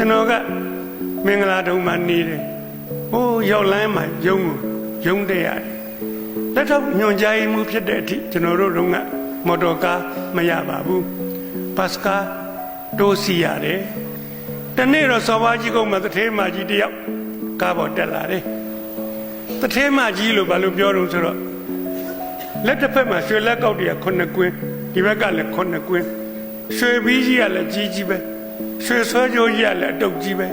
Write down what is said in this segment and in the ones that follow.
ကျွန်တော်ကမင်္ဂလာတုံးမှာနေတယ်ဟိုးရောက်လမ်းမှာယုံကိုယုံတဲ့ရတယ်လက်ထောက်ညွန်ကြားရေးမှုဖြစ်တဲ့အထိကျွန်တော်တို့တော့ကမော်တော်ကားမရပါဘူးဘတ်စကားတိုးစီရတယ်တနေ့တော့စော်ဘာကြီးကုန်းမှာတထေးမကြီးတယောက်ကားပေါ်တက်လာတယ်တထေးမကြီးလို့ဘာလို့ပြောတော့ဆိုတော့လက်တစ်ဖက်မှာရွှေလက်ကောက်တည်းကခုနှစ်ကွင်းဒီဘက်ကလည်းခုနှစ်ကွင်းရွှေဘီးကြီးကလည်းကြီးကြီးပဲ ရွှေဆွဲကြိုးကြီးကလည်းအတုပ်ကြီးပဲ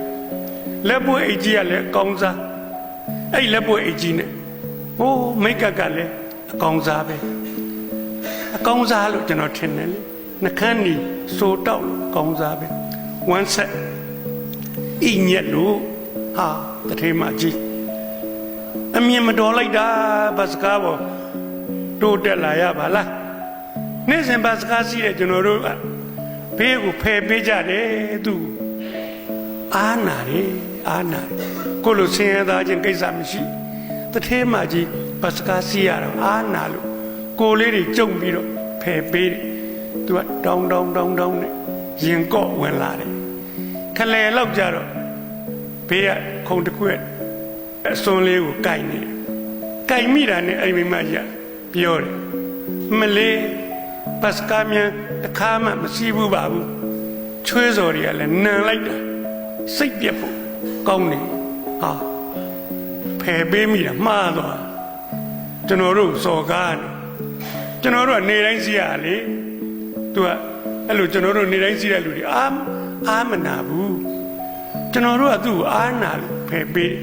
လက်ပွေအိတ်ကြီးကလည်းအကောင်းစားအဲ့လက်ပွေအိတ်ကြီးနဲ့ဟိုးမိတ်ကပ်ကလည်းအကောင်းစားပဲအကောင်းစားလို့ကျွန်တော်ထင်တယ်လေနှခမ်းနီစိုးတောက်လို့အကောင်းစားပဲဝမ်းဆက်အိညက်လို့ဟာတထေးမကြီးအမြင်မတော်လိုက်တာဘတ်စကားပေါ်တိုးတက်လာရပါလားနေ့စဉ်ဘတ်စကားစီးတဲ့ကျွန်တော်တို့က ဘေးကိုဖယ်ပေးကြတယ်သူအာနာတယ်အာနာတယ်ကိုလိုဆင်းရဲသားချင်းကိစ္စမရှိတထေးမကြီးဘတ်စကားစီးရတော့အာနာလို့ကိုလေးတွေကြုံပြီးတော့ဖယ်ပေးတယ်သူကတောင်းတောင်းတောင်းတောင်းနဲ့ရင်ကော့ဝင်လာတယ်ခလဲလောက်ကြတော့ဘေးကခုံတစ်ခွက်အစွန်လေးကိုကြိုက်နေတယ်ကြိုက်မိတာနဲ့အဲ့ဒီမိမကြီးကပြောတယ်မလေးပတ်စကားမြန် တခါမှမရှိဘူးပါဘူးချွေးစော်တွေကလည်းနန်လိုက်တာစိတ်ပြက်ဖို့ကောင်းတယ်ဟာဖယ်ပေးမိတာမှားသွားကျွန်တော်တို့စော်ကားတယ်ကျွန်တော်တို့ကနေတိုင်းစီရလေသူကအဲ့လိုကျွန်တော်တို့နေတိုင်းစီးတဲ့လူတွေအာအာမနာဘူးကျွန်တော်တို့ကသူ့ကိုအာနာလို့ဖယ်ပေး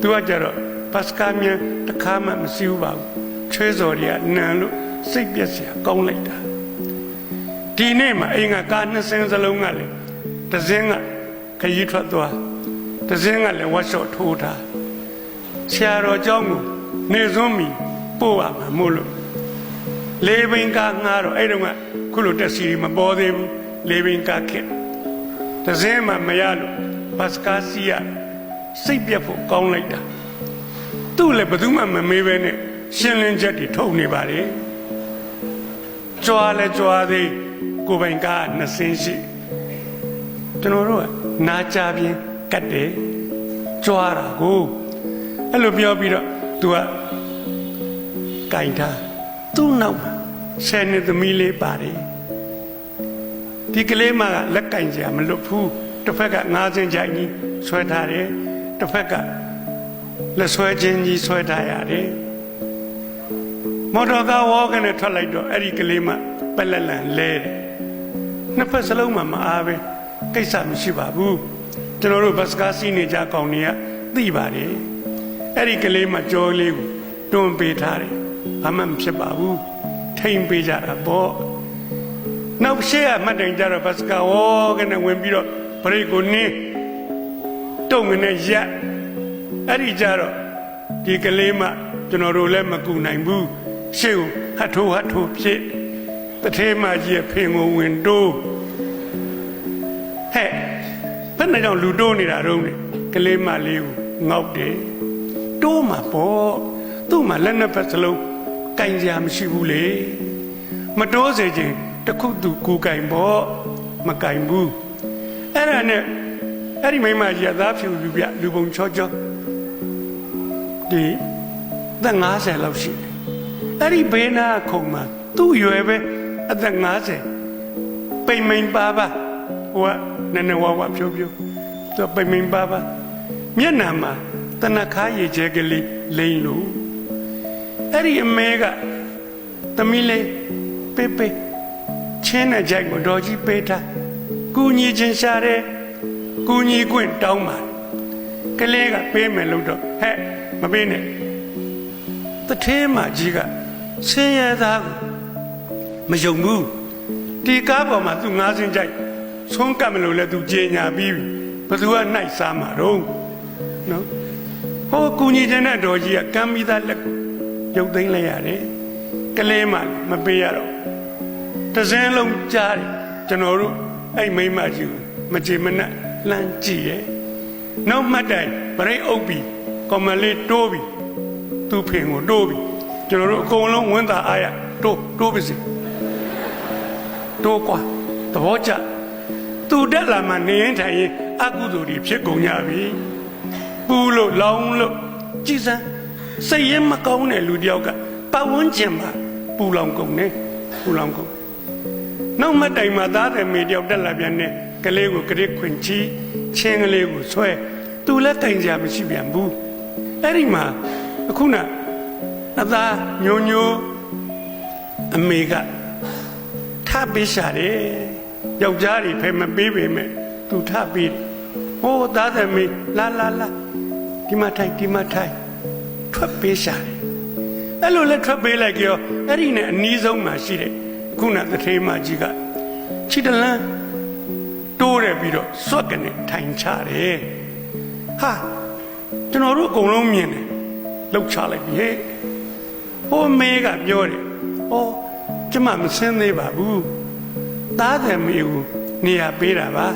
သူကကြတော့ပတ်စကာမြန်တခါမှမရှိဘူးပါဘူးချွေးစော်တွေကနန်လို့စိတ်ပြက်စရာကောင်းလိုက်တာ ဒီနေ့မှာအိမ်ကကားနှစ်စင်းစလုံးကလည်းတစ်စင်းကခရီးထွက်သွားတစ်စင်းကလည်းဝတ်လျှော့ထိုးထားဆရာတော်เจ้าကိုနေစွန်းမီပို့ရမှာမို့လို့လေးဘင်ကငါတော့အဲ့တုန်းကခုလိုတက်စီမပေါ်သေးဘူးလေးဘင်ကခက်တစ်စင်းမှမရလို့ဘတ်စကားစီးရစိတ်ပြက်ဖို့ကောင်းလိုက်တာသူ့လည်းဘယ်သူမှမမေးပဲနဲ့ရှင်းလင်းချက်တွေထုတ်နေပါလေကြွားလဲကြွားသေး ကိုယ်ပိုင်ကားနှစ်စင်းရှိကျွန်တော်တို့ကနာကြပြင်းကတ်တယ်ကြွားတာကိုအဲ့လိုပြောပြီးတော့ तू ကကင်ထားသူ့နောက်မှာဆယ်နှစ်သမီးလေးပါတယ်ဒီကလေးမကလက်ကင်ကြမလွတ်ဘူးတစ်ဖက်ကငါးစင်းကြိုင်ကြီးဆွဲထားတယ်တစ်ဖက်ကလက်ဆွဲချင်းကြီးဆွဲထားရတယ်မော်တော်ကားဝေါကနေထွက်လိုက်တော့အဲ့ဒီကလေးမပက်လက်လန်လဲတယ် နှစ်ဖက်စလုံးမှာမအားပဲကိစ္စမရှိပါဘူးကျွန်တော်တို့ဘတ်စကားစီးနေကြကောင်တွေကသိပါတယ်အဲ့ဒီကလေးမကြောလေးကိုတွန်းပေးထားတယ်ဘာမှမဖြစ်ပါဘူးထိမ့်ပေးကြတာပေါ့နောက်ရှေ့ကမှတ်တိုင်ကြတော့ဘတ်စကားဝေါကနေဝင်ပြီးတော့ဘရိတ်ကိုနင်းတုံငနဲ့ရက်အဲ့ဒီကြတော့ဒီကလေးမကျွန်တော်တို့လည်းမကူနိုင်ဘူးရှေ့ကိုဟတ်ထိုးဟတ်ထိုးဖြစ် တထေးမကြီးရဲ့ဖင်ကိုဝင်တိုးဟဲ့ဘယ်နဲ့ကြောင့်လူတိုးနေတာတော့လေကလေးမလေးကိုငေါက်တယ်တိုးမှာပေါ့သူ့မှာလက်နှစ်ဖက်စလုံးကင်စရာမရှိဘူးလေမတိုးစေခြင်းတစ်ခုသူကူကင်ပေါ့မကင်ဘူးအဲ့ဒါနဲ့အဲ့ဒီမိမကြီးကသားဖြူလူပြလူပုံချောချောဒီသက်50လောက်ရှိတယ်အဲ့ဒီဘေးနာခုံမှာသူ့ရွယ်ပဲ အသက်50ပိန်မိန်ပါပါဟိုကနည်းနည်းဝါဝါဖြိုးဖြိုးသူပိန်မိန်ပါပါမျက်နှာမှာတနခါရည်ကျဲကလေးလိမ့်လို့အဲ့ဒီအမေကသမီးလေးပေပေချင်းတဲ့ကြိုက်ကိုတော်ကြီးပေးထားကူညီချင်းရှာတဲ့ကူညီခွင့်တောင်းပါကလေးကပေးမယ်လို့တော့ဟဲ့မပေးနဲ့တထဲမကြီးကဆင်းရဲသားကို မယုံဘူးဒီကားပေါ်မှာသူငားစင်းကြိုက်ဆုံးကပ်မလို့လဲသူကြေညာပြီးဘယ်သူကနှိုက်စားမှာတော့နော်ဟိုကူညီခြင်းတဲ့တော်ကြီးကကမ်းပြီးသားလက်ကိုရုပ်သိမ်းလိုက်ရတယ်ကလေးမှမပေးရတော့တစင်းလုံးကြားတယ်ကျွန်တော်တို့အဲ့မိမကြီးကိုမကြေမနက်လှမ်းကြည့်ရဲ့နောက်မှတ်တိုင်ဗရိတ်အုပ်ပြီးကော်မလေးတိုးပြီးသူ့ဖင်ကိုတိုးပြီးကျွန်တော်တို့အကုန်လုံးဝန်တာအားရတိုးတိုးပါစေ တိုးကွာသဘောကျသူတက်လာမှနေရင်ထိုင်ရင်အကုသိုလ်တွေဖြစ်ကုန်ကြပြီပူလို့လောင်လို့ကြည်စမ်းစိတ်ရင်မကောင်းတဲ့လူတယောက်ကပတ်ဝန်းကျင်မှာပူလောင်ကုန်တယ်ပူလောင်ကုန်နောက်မတိုင်မှာသားတယ်မေတယောက်တက်လာပြန်တဲ့ကလေးကိုကြစ်ခွင်ချီချင်းကလေးကိုဆွဲသူလည်းတိုင်ကြမရှိပြန်ဘူးအဲ့ဒီမှာအခုနအသားညိုညိုအမေကထ ပ်ပေးရှာတယ်ယောက်ျားတွေဖယ်မပေးပေမဲ့သူထပ်ပေးတယ်ဟိုးသားတယ်မေလာလာလာဒီမှာထိုင်ဒီမှာထိုင်ထွက်ပေးရှာတယ်အဲ့လိုလဲထွက်ပေးလိုက်ကြောအဲ့ဒီနဲ့အနီးဆုံးမှာရှိတဲ့ခုနသထေးမကြီးကခြေတလန်းတိုးတယ်ပြီးတော့စွက်ကနေထိုင်ချတယ်ဟာကျွန်တော်တို့အကုန်လုံးမြင်တယ်လှုပ်ချလိုက်ပြီဟဲ့ဟိုမေကပြောတယ်ဩ ကျမမစင်းသေးပါဘူးသားတယ်မေကိုနေရာပေးတာပါ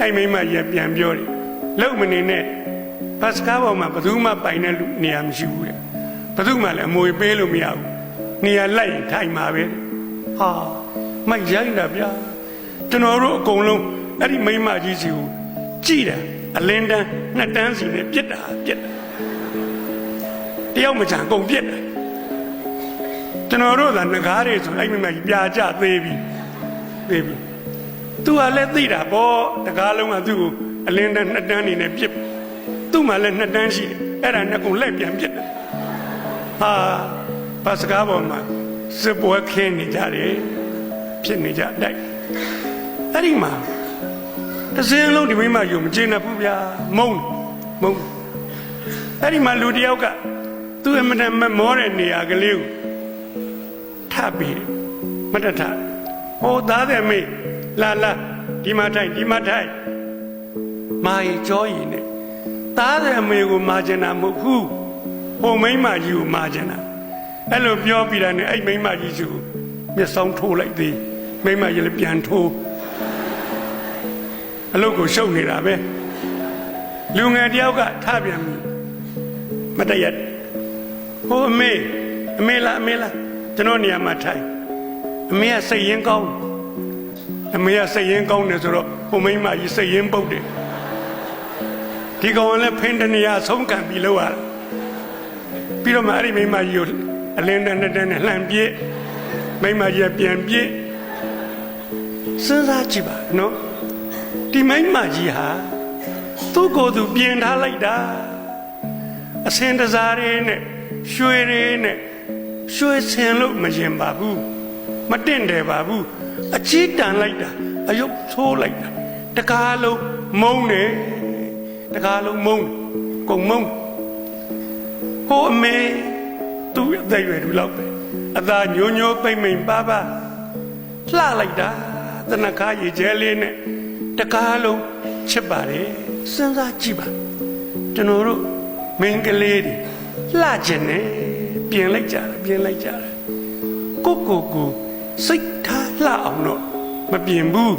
အဲ့မိမရပြန်ပြောတယ်လုံမနေနဲ့ဘတ်စကားပေါ်မှာဘယ်သူမှပိုင်တဲ့လူနေရာမရှိဘူးတဲ့ဘယ်သူမှလည်းအမွေပေးလို့မရဘူးနေရာလိုက်ရင်ထိုင်မှာပဲဟာမိုက်ရိုင်းတာဗျာကျွန်တော်တို့အကုန်လုံးအဲ့ဒီမိမကြီးစီကိုကြည်တယ်အလင်းတန်းနှစ်တန်းစီနဲ့ပြစ်တာပြစ်တာတယောက်မချန်ကုန်ပြစ်တယ် ကျွန်တော်တို့ကငကားတွေဆိုအဲ့မိမကြီးပြာကျသေးပြီသေးပြီသူကလည်းသိတာပေါ့တကားလုံးကသူ့ကိုအလင်းတန်းနှစ်တန်းနေနဲ့ပြစ်သူ့မှာလည်းနှစ်တန်းရှိတယ်အဲ့ဒါနှစ်ကုန်လက်ပြန်ပြစ်တယ်ဟာပတ်စကားပေါ်မှာစပွဲခင်းနေကြတယ်ဖြစ်နေကြတိုက်အဲ့ဒီမှာတစ်စင်းလုံးဒီမိမယုံမကျေနပ်ဘူးဗျာမုံမုံအဲ့ဒီမှာလူတစ်ယောက်ကသူ့အမတန်မမောတဲ့နေရာကလေးကိုထ ပ်ပြီးတယ်မတထဟိုသားတယ်မေလာလာဒီမှာထိုင်ဒီမှာထိုင်မာရီကြောရင်နဲ့သားတယ်အမေကိုမာကျင်တာမဟုတ်ဘူးဟိုမိန်းမကြီးကိုမာကျင်တာအဲ့လိုပြောပြီးတာနဲ့အဲ့မိန်းမကြီးစုမျက်စောင်းထိုးလိုက်သေးမိန်းမကြီးလည်းပြန်ထိုးအလုပ်ကိုရှုပ်နေတာပဲလူငယ်တယောက်ကထပြန်ပြီမတရက်ဟိုအမေအမေလားအမေလား ကျွန်တော်နေရာမှာထိုင်အမေကစိတ်ရင်းကောင်းအမေကစိတ်ရင်းကောင်းတယ်ဆိုတော့ဟိုမိန်းမကြီးစိတ်ရင်းပုတ်တယ်ဒီကောင်ကလည်းဖင်တနေရဆုံးခံပြီးလောက်ရတယ်ပြီးတော့မှအဲ့ဒီမိန်းမကြီးကိုအလင်းတန်းတန်းနဲ့လှန်ပြေးမိန်းမကြီးကပြန်ပြေးစဉ်းစားကြည့်ပါနော်ဒီမိန်းမကြီးဟာသူ့ကိုယ်သူပြင်ထားလိုက်တာအစင်တစားတွေနဲ့ရွှေတွေနဲ့ ရွှေဆင်လို့မရင်ပါဘူးမတင့်တယ်ပါဘူးအချီးတန်လိုက်တာအယုတ်ဆိုးလိုက်တာတကားလုံးမုန်းတယ်တကားလုံးမုန်းကုန်မုန်းဟိုအမေသူ့အသက်ရွယ်သူလောက်ပဲအသာညိုညိုပိမ့်မိန်ပါပါလှလိုက်တာတနခါရေကျဲလေးနဲ့တကားလုံးချစ်ပါတယ်စဉ်းစားကြည့်ပါကျွန်တော်တို့မင်းကလေးတွေလှကျင်တယ် ပြင်လိုက်ကြတာပြင်လိုက်ကြတာကိုကိုကိုစိတ်ထားလှအောင်တော့မပြင်ဘူး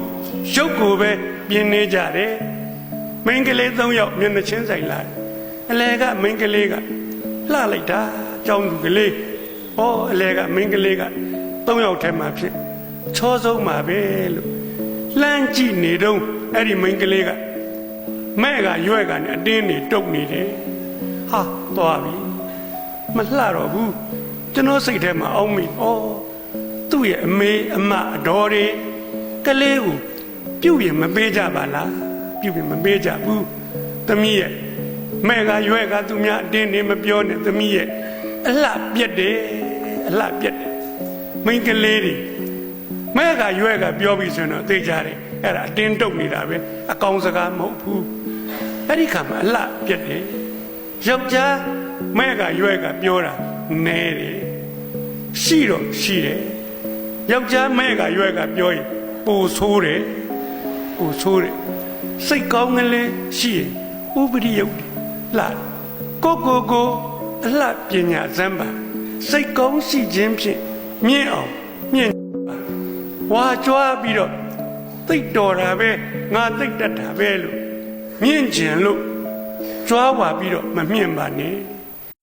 ရုပ်ကိုပဲပြင်နေကြတယ်မင်းကလေး၃ယောက်မျက်နှာချင်းဆိုင်လာတယ်အလဲကမင်းကလေးကလှလိုက်တာကြောင်းသူကလေးဩအလဲကမင်းကလေးက၃ယောက်ထဲမှာဖြစ်ချောဆုံးမှာပဲလို့လှမ်းကြည့်နေတော့အဲ့ဒီမင်းကလေးကမဲ့ကရွက်ကနေအတင်းနေတုတ်နေတယ်ဟာသွားပြီ မလှတော့ဘူးကျွန်တော်စိတ်ထဲမှာအောင်းမိဩသူ့ရဲ့အမေအမအတော်တွေကလေးကိုပြုတ်ရင်မပေးကြပါလားပြုတ်ရင်မပေးကြဘူးသမီးရဲ့မဲ့ကရွက်ကသူများအတင်းနေမပြောနဲ့သမီးရဲ့အလှပြက်တယ်အလှပြက်တယ်မိန်းကလေးတွေမဲ့ကရွက်ကပြောပြီးဆိုရင်တော့သိကြတယ်အဲ့ဒါအတင်းတုတ်နေတာပဲအကောင်စကားမဟုတ်ဘူးအဲ့ဒီခါမှာအလှပြက်တယ်ယောက်ျား မဲ့ကရွက်ကပြောတာနဲတယ်ရှိတော့ရှိတယ်ယောက်ျားမဲ့ကရွက်ကပြောရင်ပူဆိုးတယ်ပူဆိုးတယ်စိတ်ကောင်းကလေးရှိရင်ဥပရိယုတ်တယ်လှကိုကိုကိုအလှပညာဇမ်းပါစိတ်ကောင်းရှိခြင်းဖြင့်မြင့်အောင်မြင့်ပါဝါကြွားပြီးတော့သိတ်တော်တာပဲငါသိတ်တတ်တာပဲလို့မြင့်ကျင်လို့ကြွားဝါပြီးတော့မမြင့်ပါနဲ့